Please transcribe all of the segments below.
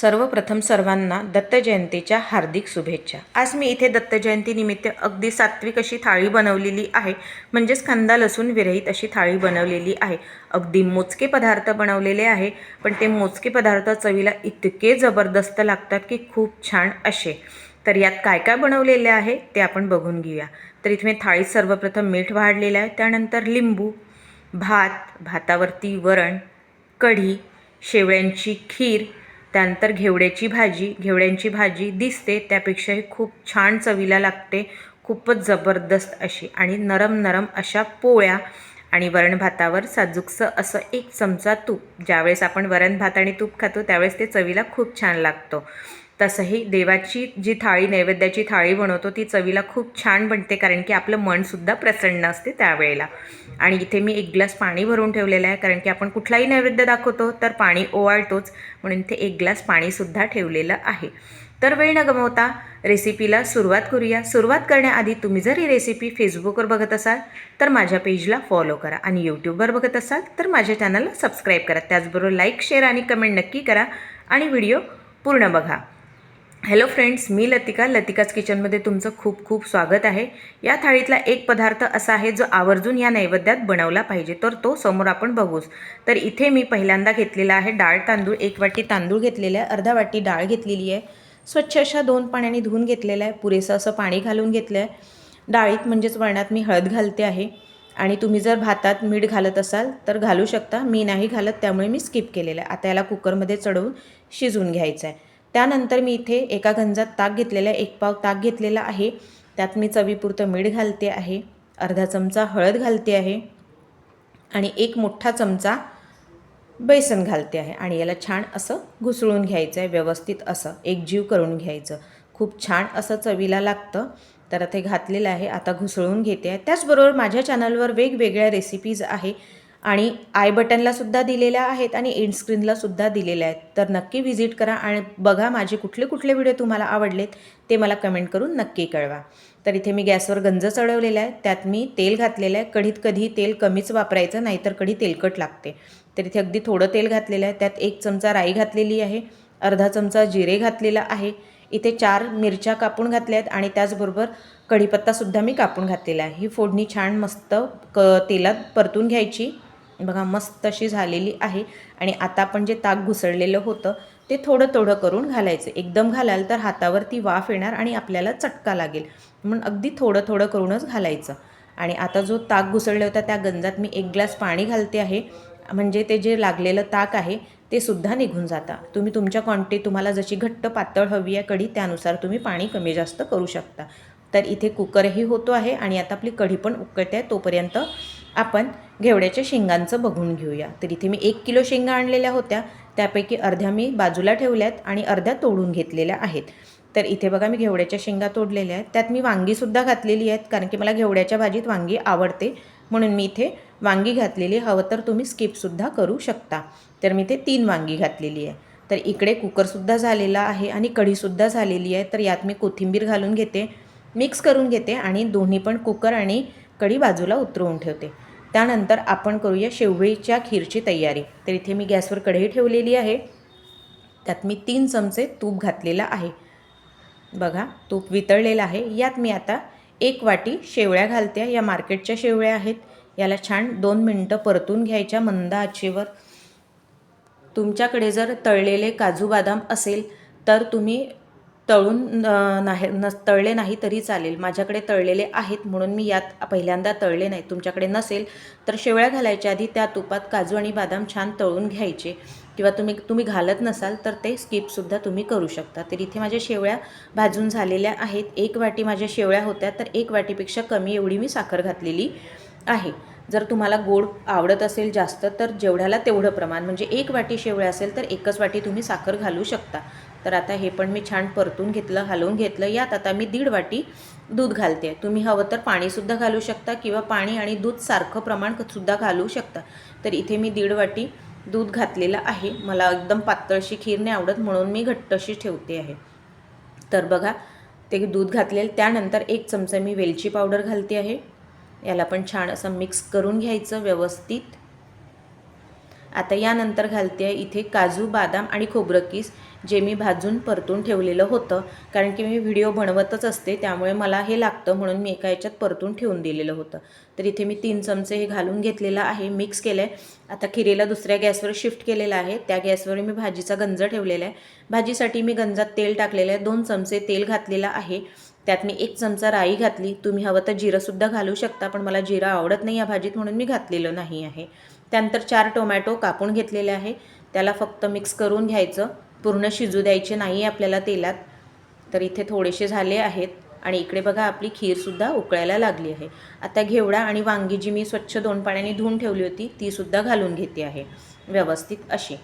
सर्वप्रथम सर्वांना दत्त जयंतीच्या हार्दिक शुभेच्छा. आज मी इथे दत्त जयंतीनिमित्त अगदी सात्विक अशी थाळी बनवलेली आहे. म्हणजेच कांदा लसूण विरहित अशी थाळी बनवलेली आहे. अगदी मोजके पदार्थ बनवलेले आहे. पण ते मोजके पदार्थ चवीला इतके जबरदस्त लागतात की खूप छान असे. तर यात काय काय बनवलेले आहे ते आपण बघून घेऊया. तर इथे मी थाळीत सर्वप्रथम मीठ वाढलेलं आहे. त्यानंतर लिंबू भात भातावरती वरण कढी शेवळ्यांची खीर त्यानंतर घेवड्याची भाजी घेवड्यांची भाजी दिसते त्यापेक्षाही खूप छान चवीला लागते खूपच जबरदस्त अशी. आणि नरम नरम अशा पोळ्या आणि वरण भातावर साजूकसं असं एक चमचा तूप. ज्यावेळेस आपण वरण भात आणि तूप खातो त्यावेळेस ते चवीला खूप छान लागतो. तसंही देवाची जी थाळी नैवेद्याची थाळी बनवतो ती चवीला खूप छान बनते कारण की आपलं मनसुद्धा प्रसन्न असते त्यावेळेला. आणि इथे मी एक ग्लास पाणी भरून ठेवलेलं आहे कारण की आपण कुठलाही नैवेद्य दाखवतो तर पाणी ओवाळतोच म्हणून इथे एक ग्लास पाणीसुद्धा ठेवलेलं आहे. तर वेळ न गमवता रेसिपीला सुरुवात करूया. सुरुवात करण्याआधी तुम्ही जर ही रेसिपी फेसबुकवर बघत असाल तर माझ्या पेजला फॉलो करा आणि यूट्यूबवर बघत असाल तर माझ्या चॅनलला सबस्क्राईब करा. त्याचबरोबर लाईक शेअर आणि कमेंट नक्की करा आणि व्हिडिओ पूर्ण बघा. हॅलो फ्रेंड्स मी लतिका. लतिकाच किचनमध्ये तुमचं खूप खूप स्वागत आहे. या थाळीतला एक पदार्थ असा आहे जो आवर्जून या नैवेद्यात बनवला पाहिजे. तर तो समोर आपण बघूच. तर इथे मी पहिल्यांदा घेतलेला आहे डाळ तांदूळ. एक वाटी तांदूळ घेतलेला आहे. अर्धा वाटी डाळ घेतलेली आहे. स्वच्छ अशा दोन पाण्याने धुवून घेतलेलं आहे. पुरेसं असं पाणी घालून घेतलं आहे डाळीत म्हणजेच वळणात मी हळद घालते आहे. आणि तुम्ही जर भातात मीठ घालत असाल तर घालू शकता. मी नाही घालत त्यामुळे मी स्किप केलेलं आहे. आता याला कुकरमध्ये चढवून शिजवून घ्यायचं आहे. त्यानंतर मी इथे एका गंजात ताक घेतलेलं आहे एक पाव ताक घेतलेला आहे. त्यात मी चवीपुरतं मीठ घालते आहे. अर्धा चमचा हळद घालते आहे. आणि एक मोठा चमचा बेसन घालते आहे. आणि याला छान असं घुसळून घ्यायचं आहे व्यवस्थित असं एकजीव करून घ्यायचं. खूप छान असं चवीला लागतं. तर ते घातलेलं आहे. आता घुसळून घेते आहे. त्याचबरोबर माझ्या चॅनलवर वेगवेगळ्या रेसिपीज आहे. आणि आय बटनला सुद्धा दिलेल्या आहेत आणि एंड स्क्रीनला सुद्धा दिलेल्या आहेत. तर नक्की व्हिजिट करा आणि बघा माझे कुठले कुठले व्हिडिओ तुम्हाला आवडलेत ते मला कमेंट करून नक्की कळवा. तर इथे मी गॅसवर गंज चढवलेला आहे त्यात मी तेल घातलेलं आहे. कढीत कधी तेल कमीच वापरायचं नाहीतर कढी तेलकट लागते. तर इथे अगदी थोडं तेल घातलेलं आहे त्यात एक चमचा राई घातलेली आहे अर्धा चमचा जिरे घातलेला आहे. इथे चार मिरच्या कापून घातल्या आहेत आणि त्याचबरोबर कढीपत्तासुद्धा मी कापून घातलेला आहे. ही फोडणी छान मस्त क तेलात परतून घ्यायची. बघा मस्त अशी झालेली आहे. आणि आता आपण जे ताक घुसळलेलं होतं ते थोडं थोडं करून घालायचं. एकदम घालाल तर हातावरती वाफ येणार आणि आपल्याला चटका लागेल. म्हणून अगदी थोडं थोडं करूनच घालायचं. आणि आता जो ताक घुसळला होता त्या गंजात मी एक ग्लास पाणी घालते आहे. म्हणजे ते जे लागलेलं ताक आहे ते सुद्धा निघून जाता. तुम्ही तुमच्या क्वांटिटी तुम्हाला जशी घट्ट पातळ हवी आहे कढी त्यानुसार तुम्ही पाणी कमी जास्त करू शकता. तर इथे कुकरही होतो आहे आणि आता आपली कढी पण उकळते आहे तोपर्यंत आपण घेवड्याच्या शेंगांचं बघून घेऊया. तर इथे मी एक किलो शेंगा आणलेल्या होत्या. त्यापैकी अर्ध्या मी बाजूला ठेवल्यात आणि अर्ध्या तोडून घेतलेल्या आहेत. तर इथे बघा मी घेवड्याच्या शेंगा तोडलेल्या आहेत. त्यात मी वांगीसुद्धा घातलेली आहेत कारण की मला घेवड्याच्या भाजीत वांगी आवडते. म्हणून मी इथे वांगी घातलेली हवं तर तुम्ही स्किपसुद्धा करू शकता. तर मी ते तीन वांगी घातलेली आहे. तर इकडे कुकरसुद्धा झालेला आहे आणि कढीसुद्धा झालेली आहे. तर यात मी कोथिंबीर घालून घेते मिक्स करून घेते आणि दोन्ही पण कुकर आणि कढी बाजूला उतरवून ठेवते. त्यानंतर आपण करूया शेवळीच्या खीरची तयारी. तर इथे मी गॅसवर कढई ठेवलेली आहे. त्यात मी तीन चमचे तूप घातलेलं आहे. बघा तूप वितळलेलं आहे. यात मी आता एक वाटी शेवळ्या घालते. या मार्केटच्या शेवळ्या आहेत. याला छान दोन मिनटं परतून घ्यायच्या मंद आचेवर. तुमच्याकडे जर तळलेले काजू बदाम असेल तर तुम्ही तळून नाही न तळले नाही तरी चालेल. माझ्याकडे तळलेले आहेत म्हणून मी यात पहिल्यांदा तळले नाही. तुमच्याकडे नसेल तर शेवळ्या घालायच्या आधी त्या तुपात काजू आणि बदाम छान तळून घ्यायचे. किंवा तुम्ही तुम्ही घालत नसाल तर ते स्किपसुद्धा तुम्ही करू शकता. तर इथे माझ्या शेवळ्या भाजून झालेल्या आहेत. एक वाटी माझ्या शेवळ्या होत्या तर एक वाटीपेक्षा कमी एवढी मी साखर घातलेली आहे. जर तुम्हाला गोड आवडत असेल जास्त तर जेवढ्याला तेवढं प्रमाण. म्हणजे एक वाटी शेवळ्या असेल तर एकच वाटी तुम्ही साखर घालू शकता. तर आता हे पण मी छान परतून घेतलं हलवून घेतलं. यात आता मी दीड वाटी दूध घालते. तुम्ही हवं तर पाणीसुद्धा घालू शकता किंवा पाणी आणि दूध सारखं प्रमाण सुद्धा घालू शकता. तर इथे मी दीड वाटी दूध घातलेलं आहे. मला एकदम पातळशी खीर नाही आवडत म्हणून मी घट्टशी ठेवते आहे. तर बघा ते दूध घातलेलं त्यानंतर एक चमचा मी वेलची पावडर घालते आहे. याला पण छान असं मिक्स करून घ्यायचं व्यवस्थित. आता यानंतर घालते आहे इथे काजू बदाम आणि खोबरं किस जे मी भाजून परतून ठेवलेलं होतं. कारण की मी व्हिडिओ बनवतच असते त्यामुळे मला हे लागतं म्हणून मी एका याच्यात परतून ठेवून दिलेलं होतं. तर इथे मी तीन चमचे हे घालून घेतलेलं आहे मिक्स केलं आहे आता खिरीला दुसऱ्या गॅसवर शिफ्ट केलेला आहे. त्या गॅसवर मी भाजीचा गंज ठेवलेला आहे. भाजीसाठी मी गंजात तेल टाकलेलं आहे. दोन चमचे तेल घातलेलं आहे. त्यात मी एक चमचा राई घातली. तुम्ही हवं तर जिरंसुद्धा घालू शकता पण मला जिरं आवडत नाही या भाजीत म्हणून मी घातलेलं नाही आहे. त्यानंतर चार टोमॅटो कापून घेतलेले आहे. त्याला फक्त मिक्स करून घ्यायचं. पूर्ण शिजू द्यायचे नाही आपल्याला तेलात. तर इथे थोडेसे झाले आहेत. आणि इकडे बघा आपली खीरसुद्धा उकळायला लागली आहे. आता घेवडा आणि वांगी जी मी स्वच्छ दोन पाण्याने धुवून ठेवली होती तीसुद्धा घालून घेते आहे. व्यवस्थित अशी.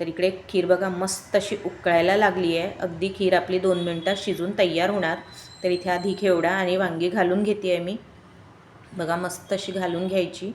तर इकडे खीर बघा मस्त अशी उकळायला लागली आहे. अगदी खीर आपली दोन मिनटात शिजून तयार होणार. तर इथे आधी घेवडा आणि वांगी घालून घेते आहे मी. बघा मस्त अशी घालून घ्यायची.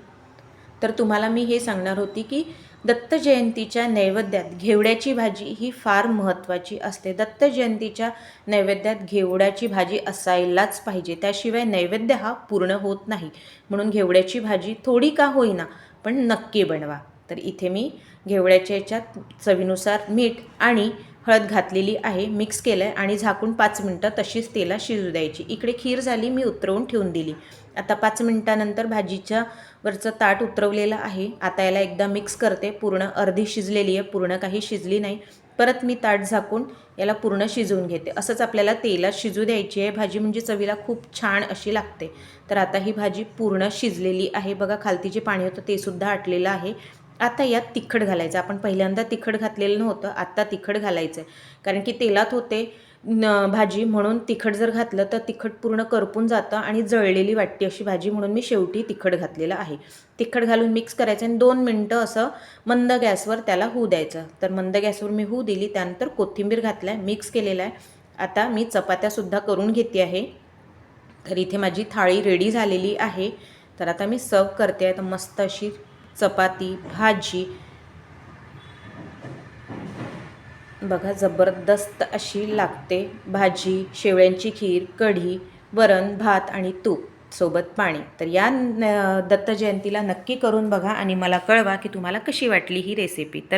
तर तुम्हाला मी हे सांगणार होती की दत्त जयंतीच्या नैवेद्यात घेवड्याची भाजी ही फार महत्त्वाची असते. दत्त जयंतीच्या नैवेद्यात घेवड्याची भाजी असायलाच पाहिजे. त्याशिवाय नैवेद्य हा पूर्ण होत नाही. म्हणून घेवड्याची भाजी थोडी का होईना पण नक्की बनवा. तर इथे मी घेवड्याच्या याच्यात चवीनुसार मीठ आणि हळद घातलेली आहे मिक्स केलं आहे आणि झाकून पाच मिनटं तशीच तेला शिजू द्यायची. इकडे खीर झाली मी उतरवून ठेवून दिली. आता पाच मिनटानंतर भाजीच्या वरचं ताट उतरवलेलं आहे. आता याला एकदा मिक्स करते. पूर्ण अर्धी शिजलेली आहे पूर्ण काही शिजली नाही. परत मी ताट झाकून याला पूर्ण शिजवून घेते. असंच आपल्याला तेलात शिजू द्यायची आहे. भाजी म्हणजे चवीला खूप छान अशी लागते. तर आता ही भाजी पूर्ण शिजलेली आहे. बघा खालती जे पाणी होतं ते सुद्धा आटलेलं आहे. आता यात तिखट घालायचं. आपण पहिल्यांदा तिखट घातलेलं नव्हतं आत्ता तिखट घालायचं आहे कारण की तेलात होते न भाजी. म्हणून तिखट जर घातलं तर तिखट पूर्ण करपून जातं आणि जळलेली वाटते अशी भाजी. म्हणून मी शेवटी तिखट घातलेलं आहे. तिखट घालून मिक्स करायचं आणि दोन मिनटं असं मंद गॅसवर त्याला होऊ द्यायचं. तर मंद गॅसवर मी होऊ दिली. त्यानंतर कोथिंबीर घातला आहे मिक्स केलेला आहे. आता मी चपात्यासुद्धा करून घेते आहे. तर इथे माझी थाळी रेडी झालेली आहे. तर आता मी सर्व करते. आहे तर मस्त अशी चपाती भाजी. बघा जबरदस्त अशी लागते भाजी शेवळ्यांची खीर कढी वरण भात आणि तूप सोबत पाणी. तर या दत्त जयंतीला नक्की करून बघा आणि मला कळवा की तुम्हाला कशी वाटली ही रेसिपी तर